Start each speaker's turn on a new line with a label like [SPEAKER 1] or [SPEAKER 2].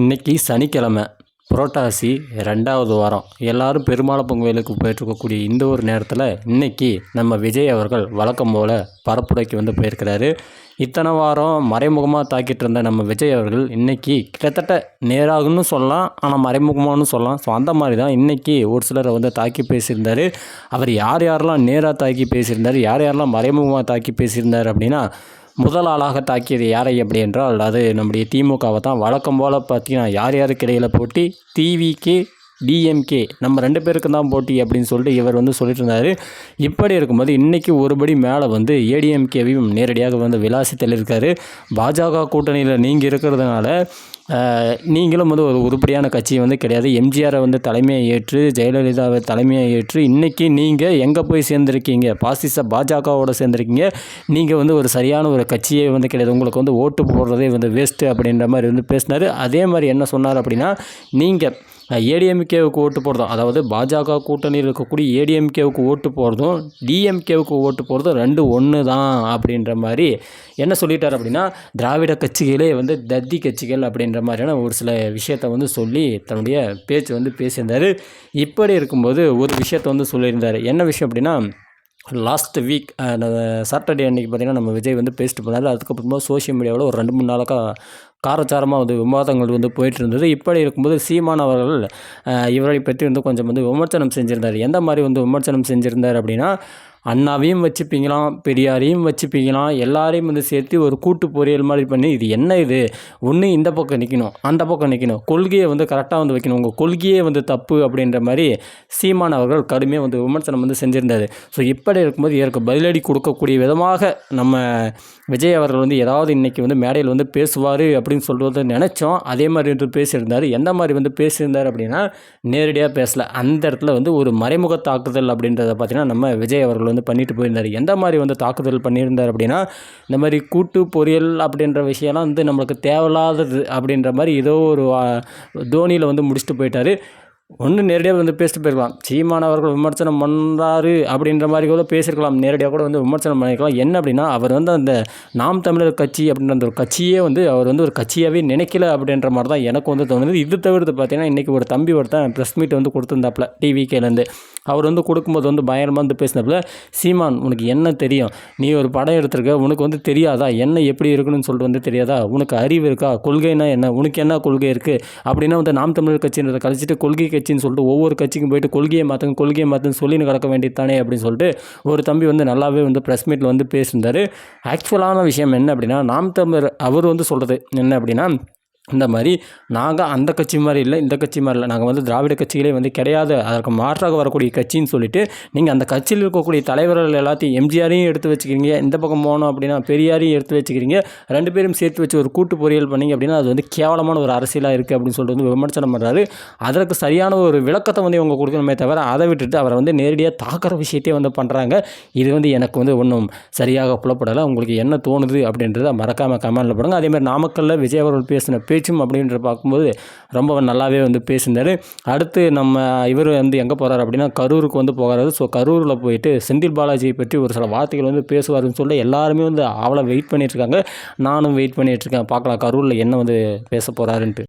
[SPEAKER 1] இன்னைக்கு சனிக்கிழமை புரோட்டாசி ரெண்டாவது வாரம். எல்லாரும் பெருமாளப்பன் பொங்கலுக்கு போயிட்டுருக்கக்கூடிய இந்த ஒரு நேரத்தில் இன்னைக்கு நம்ம விஜய் அவர்கள் வழக்கம் போல் பரப்புரைக்கு வந்து போயிருக்கிறாரு. இத்தனை வாரம் மறைமுகமாக தாக்கிட்டு இருந்த நம்ம விஜய் அவர்கள் இன்றைக்கி கிட்டத்தட்ட நேராகுன்னு சொல்லலாம் ஆனால் மறைமுகமானு சொல்லலாம். ஸோ அந்த மாதிரி தான் இன்றைக்கி ஒரு சிலரை வந்து தாக்கி பேசியிருந்தார். அவர் யார் யாரெல்லாம் நேராக தாக்கி பேசியிருந்தார் யார் யாரெல்லாம் மறைமுகமாக தாக்கி பேசியிருந்தார் அப்படின்னா முதல் ஆளாக தாக்கியது யாரை அப்படி என்றால் அது நம்முடைய திமுகவை தான். வழக்கம் போல் பார்த்தீங்கன்னா யார் யாருக்கு இடையில் போட்டி? டிவிக்கு டிஎம்கே நம்ம ரெண்டு பேருக்கு தான் போட்டி அப்படின்னு சொல்லிட்டு இவர் வந்து சொல்லிட்டு இருந்தார். இப்படி இருக்கும்போது இன்றைக்கி ஒருபடி மேலே வந்து ஏடிஎம்கேவையும் நேரடியாக வந்து விளாசி இருக்கார் பாஜக கூட்டணியில் நீங்கள் இருக்கிறதுனால நீங்களும் வந்து ஒரு உருப்படியான கட்சி வந்து கிடையாது. எம்ஜிஆரை வந்து தலைமையை ஏற்று ஜெயலலிதாவை தலைமையை ஏற்று இன்றைக்கி நீங்கள் எங்கே போய் சேர்ந்துருக்கீங்க? பாசிச பாஜகவோட சேர்ந்துருக்கீங்க. நீங்கள் வந்து ஒரு சரியான ஒரு கட்சியே வந்து கிடையாது. உங்களுக்கு வந்து ஓட்டு போடுறதே வந்து வேஸ்ட்டு அப்படின்ற மாதிரி வந்து பேசினார். அதே மாதிரி என்ன சொன்னார் அப்படின்னா நீங்கள் ஏடிஎம்கேவுக்கு ஓட்டு போடுறதும் அதாவது பாஜக கூட்டணியில் இருக்கக்கூடிய ஏடிஎம்கேவுக்கு ஓட்டு போகிறதும் டிஎம்கேவுக்கு ஓட்டு போகிறதும் ரெண்டு ஒன்று தான் அப்படின்ற மாதிரி என்ன சொல்லிட்டார் அப்படின்னா திராவிட கட்சிகளே வந்து தத்தி கட்சிகள் அப்படின்ற மாதிரியான ஒரு சில விஷயத்தை வந்து சொல்லி தன்னுடைய பேச்சு வந்து பேசியிருந்தார். இப்படி இருக்கும்போது ஒரு விஷயத்தை வந்து சொல்லியிருந்தார். என்ன விஷயம் அப்படின்னா லாஸ்ட் வீக் சாட்டர்டே அன்றைக்கி பார்த்திங்கன்னா நம்ம விஜய் வந்து பேசிட்டு போனார். அதுக்கப்புறமா சோஷியல் மீடியாவில் ஒரு ரெண்டு மூணு நாளாக காரச்சாரமாக வந்து விவாதங்கள் வந்து போயிட்டு இருந்தது இப்படி இருக்கும்போது சீமான் அவர்கள் இவரை பற்றி வந்து கொஞ்சம் வந்து விமர்சனம் செஞ்சுருந்தார். எந்த மாதிரி வந்து விமர்சனம் செஞ்சுருந்தார் அப்படின்னா அண்ணாவையும் வச்சுப்பீங்களாம் பெரியாரையும் வச்சுப்பீங்களாம் எல்லாரையும் வந்து சேர்த்து ஒரு கூட்டு பொரியல் மாதிரி பண்ணி இது என்ன இது? ஒன்று இந்த பக்கம் நிற்கணும் அந்த பக்கம் நிற்கணும் கொள்கையை வந்து கரெக்டாக வந்து வைக்கணும். உங்கள் கொள்கையே வந்து தப்பு அப்படின்ற மாதிரி சீமான் அவர்கள் கடுமையாக வந்து விமர்சனம் வந்து செஞ்சுருந்தார். ஸோ இப்படி இருக்கும்போது இதற்கு பதிலடி கொடுக்கக்கூடிய விதமாக நம்ம விஜய் அவர்கள் வந்து ஏதாவது இன்றைக்கி வந்து மேடையில் வந்து பேசுவார் அப்படின்னு சொல்கிறத நினச்சோம். அதே மாதிரி வந்து பேசியிருந்தார். எந்த மாதிரி வந்து பேசியிருந்தார் அப்படின்னா நேரடியாக பேசலை. அந்த இடத்துல வந்து ஒரு மறைமுக தாக்குதல் அப்படின்றத பார்த்தீங்கன்னா நம்ம விஜய் அவர்கள் வந்து பண்ணிட்டு போயிருந்தார். எந்த மாதிரி வந்து தாக்குதல் பண்ணியிருந்தார் அப்படின்னா இந்த மாதிரி கூட்டு பொரியல் அப்படின்ற விஷயம்லாம் வந்து நம்மளுக்கு தேவையில்லாதது அப்படின்ற மாதிரி ஏதோ ஒரு தோனியில் வந்து முடிச்சுட்டு போயிட்டார். ஒன்று நேரடியாக வந்து பேசிட்டு போயிருக்கலாம். சீமான் அவர்கள் விமர்சனம் பண்ணார் அப்படின்ற மாதிரி கூட பேசியிருக்கலாம். நேரடியாக கூட வந்து விமர்சனம் பண்ணிருக்கலாம் என்ன அப்படின்னா அவர் வந்து அந்த நாம் தமிழர் கட்சி அப்படின்ற அந்த ஒரு கட்சியே வந்து அவர் வந்து ஒரு கட்சியாகவே நினைக்கல அப்படின்ற மாதிரி தான் எனக்கு வந்து தோணுது. இது தவிர்த்து பார்த்தீங்கன்னா இன்றைக்கி ஒரு தம்பி ஒருத்தன் ப்ரெஸ் மீட் வந்து கொடுத்துருந்தாப்புல டிவிகேலேருந்து அவர் வந்து கொடுக்கும்போது வந்து பயங்கரமாக வந்து பேசினப்பில் சீமான் உனக்கு என்ன தெரியும்? நீ ஒரு படம் எடுத்திருக்க உனக்கு வந்து தெரியாதா? என்ன எப்படி இருக்குன்னு சொல்லிட்டு வந்து தெரியாதா? உனக்கு அறிவு இருக்கா? கொள்கைனா என்ன? உனக்கு என்ன கொள்கை இருக்குது அப்படின்னா வந்து நாம் தமிழர் கட்சின்றதை கழிச்சிட்டு கொள்கைக்கு கட்சின்னு சொல்லிட்டு ஒவ்வொரு கட்சிக்கும் போயிட்டு கொள்கையை மாற்றுங்க கொள்கையை மாற்றுன்னு சொல்லின்னு கிடக்க வேண்டியது தானே அப்படின்னு சொல்லிட்டு ஒரு தம்பி வந்து நல்லாவே வந்து ப்ரெஸ் மீட்டில் வந்து பேசியிருந்தார். ஆக்சுவலான விஷயம் என்ன அப்படின்னா நாம் தமிழர் அவர் வந்து சொல்கிறது என்ன அப்படின்னா இந்த மாதிரி நாங்கள் அந்த கட்சி மாதிரி இல்லை இந்த கட்சி மாதிரி இல்லை. நாங்கள் வந்து திராவிட கட்சிகளே வந்து கிடையாது. அதற்கு மாற்றாக வரக்கூடிய கட்சின்னு சொல்லிட்டு நீங்கள் அந்த கட்சியில் இருக்கக்கூடிய தலைவர்கள் எல்லாத்தையும் எம்ஜிஆரையும் எடுத்து வச்சுக்கிறீங்க இந்த பக்கம் போனோம் அப்படின்னா பெரியாரையும் எடுத்து வச்சுக்கிறீங்க ரெண்டு பேரும் சேர்த்து வச்சு ஒரு கூட்டு பொறியியல் பண்ணிங்க அப்படின்னா அது வந்து கேவலமான ஒரு அரசியலாக இருக்குது அப்படின்னு சொல்லிட்டு வந்து விமர்சனம் பண்ணுறாரு அதற்கு சரியான ஒரு விளக்கத்தை வந்து இவங்க கொடுக்கணுமே தவிர அதை விட்டுட்டு அவரை வந்து நேரடியாக தாக்குற விஷயத்தையே வந்து பண்ணுறாங்க இது வந்து எனக்கு வந்து ஒன்றும் சரியாக புலப்படலை. உங்களுக்கு என்ன தோணுது அப்படின்றத மறக்காமல் கமெண்டில் போடுங்க. அதேமாதிரி நாமக்கல்லில் விஜய் அவர்கள் பேசின பேச்சும் அப்படின்ற பார்க்கும்போது ரொம்ப நல்லாவே வந்து பேசியிருந்தார். அடுத்து நம்ம இவர் வந்து எங்கே போகிறார் அப்படின்னா கரூருக்கு வந்து போகிறாரு ஸோ கரூரில் போயிட்டு செந்தில் பாலாஜியை பற்றி ஒரு சில வார்த்தைகள் வந்து பேசுவார்னு சொல்லி எல்லாருமே வந்து அவளை வெயிட் பண்ணிகிட்ருக்காங்க நானும் வெயிட் பண்ணிகிட்ருக்கேன் பார்க்கலாம் கரூரில் என்ன வந்து பேச போகிறாருன்ட்டு